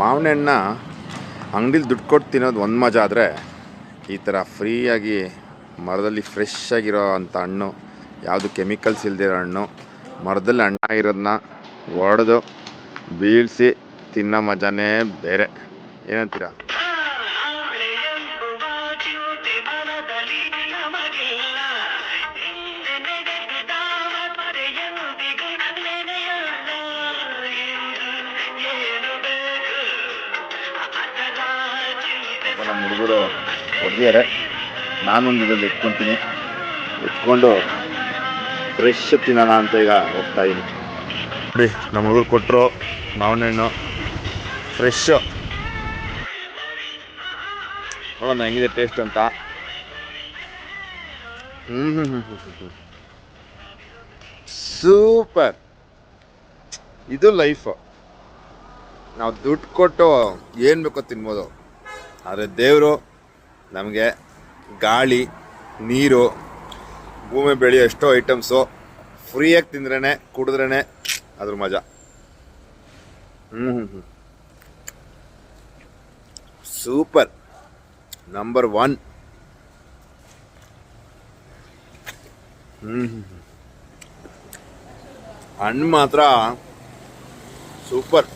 ಮಾವಿನ ಹಣ್ಣ ಅಂಗಡಿಲಿ ದುಡ್ಡು ಕೊಟ್ಟು ತಿನ್ನೋದು ಒಂದು ಮಜಾ ಆದರೆ ಈ ಥರ ಫ್ರೀಯಾಗಿ ಮರದಲ್ಲಿ ಫ್ರೆಶ್ ಆಗಿರೋ ಅಂಥ ಹಣ್ಣು, ಯಾವುದು ಕೆಮಿಕಲ್ಸ್ ಇಲ್ದಿರೋ ಹಣ್ಣು, ಮರದಲ್ಲಿ ಹಣ್ಣಾಗಿರೋದನ್ನ ಒಡೆದು ಬೀಳಿಸಿ ತಿನ್ನೋ ಮಜಾನೇ ಬೇರೆ. ಏನಂತೀರಾ? ಚಿಂತೆ ನಮ್ಮ ಹುಡುಗರು ಹೊಡೆದಿದ್ದಾರೆ ನಾನೊಂದು ಇದರಲ್ಲಿ ಎತ್ಕೊತೀನಿ ಇಟ್ಕೊಂಡು ಫ್ರೆಶ್ ತಿನ್ನೋಣ ಅಂತ ಈಗ ಹೋಗ್ತಾ ಇದ್ದೀನಿ ನೋಡಿ, ನಮ್ಮ ಹುಡುಗರು ಕೊಟ್ಟರು ಮಾವಿನ ಹಣ್ಣು ಫ್ರೆಶ್ಶು ನೋಡೋಣ ಹೆಂಗಿದೆ ಟೇಸ್ಟ್ ಅಂತ. ಸೂಪರ್ ಇದು ಲೈಫು ನಾವು ದುಡ್ಡು ಕೊಟ್ಟು ಏನು ಬೇಕೋ ತಿನ್ಬೋದು. ಆದರೆ ದೇವರು ನಮಗೆ ಗಾಳಿ, ನೀರು, ಭೂಮಿ ಬೆಳೆಯೋ ಎಷ್ಟೋ ಐಟಮ್ಸು ಫ್ರೀಯಾಗಿ ತಿಂದ್ರೇ ಕುಡಿದ್ರೇ ಅದ್ರ ಮಜಾ. ಹ್ಞೂ ಹ್ಞೂ ಹ್ಞೂ ಸೂಪರ್. Number one. ಹ್ಞೂ ಹಣ್ಣು ಮಾತ್ರ ಸೂಪರ್.